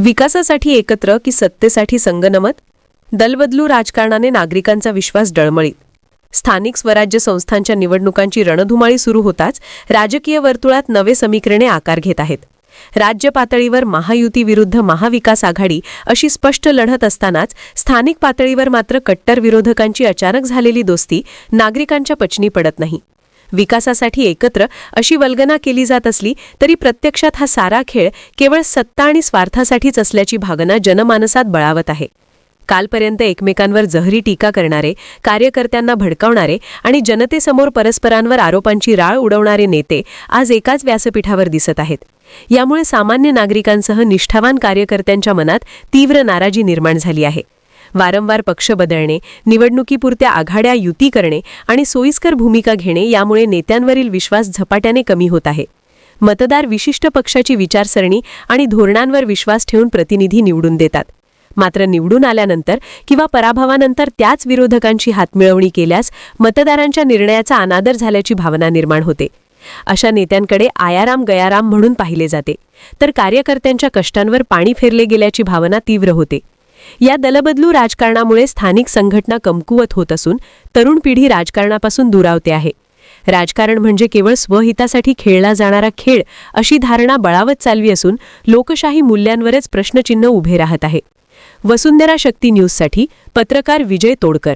विकासासाठी एकत्र की सत्तेसाठी संगनमत? दलबदलू राजकारणाने नागरिकांचा विश्वास डळमळीत. स्थानिक स्वराज्य संस्थांच्या निवडणुकांची रणधुमाळी सुरू होताच राजकीय वर्तुळात नवे समीकरणे आकार घेत आहेत. राज्य पातळीवर महायुती विरुद्ध महाविकास आघाडी अशी स्पष्ट लढत असतानाच स्थानिक पातळीवर मात्र कट्टर विरोधकांची अचानक झालेली दोस्ती नागरिकांच्या पचनी पडत नाही. विकासासाठी एकत्र अशी वल्गना केली जात असली तरी प्रत्यक्षात हा सारा खेळ केवळ सत्ता आणि स्वार्थासाठीच असल्याची भावना जनमानसात बळावत आहे. कालपर्यंत एकमेकांवर जहरी टीका करणारे कार्यकर्त्यांना भडकावणारे आणि जनतेसमोर परस्परांवर आरोपांची राळ उडवणारे नेते आज एकाच व्यासपीठावर दिसत आहेत. यामुळे सामान्य नागरिकांसह निष्ठावान कार्यकर्त्यांच्या मनात तीव्र नाराजी निर्माण झाली आहे. वारंवार पक्ष बदलणे निवडणुकीपुरत्या आघाड्या युती करणे आणि सोयीस्कर भूमिका घेणे यामुळे नेत्यांवरील विश्वास झपाट्याने कमी होत आहे. मतदार विशिष्ट पक्षाची विचारसरणी आणि धोरणांवर विश्वास ठेवून प्रतिनिधी निवडून देतात. मात्र निवडून आल्यानंतर किंवा पराभवानंतर त्याच विरोधकांची हातमिळवणी केल्यास मतदारांच्या निर्णयाचा अनादर झाल्याची भावना निर्माण होते. अशा नेत्यांकडे आयाराम गयाराम म्हणून पाहिले जाते. तर कार्यकर्त्यांच्या कष्टांवर पाणी फेरले गेल्याची भावना तीव्र होते. या दलबदलू राजकारणामुळे स्थानिक संघटना कमकुवत होत असून तरुण पिढी राजकारणापासून दुरावते आहे. राजकारण म्हणजे केवळ स्वहितासाठी खेळला जाणारा खेळ अशी धारणा बळावत चालवी असून लोकशाही मूल्यांवरच प्रश्नचिन्ह उभे राहत आहे. वसुंधरा शक्ती न्यूजसाठी पत्रकार विजय तोडकर.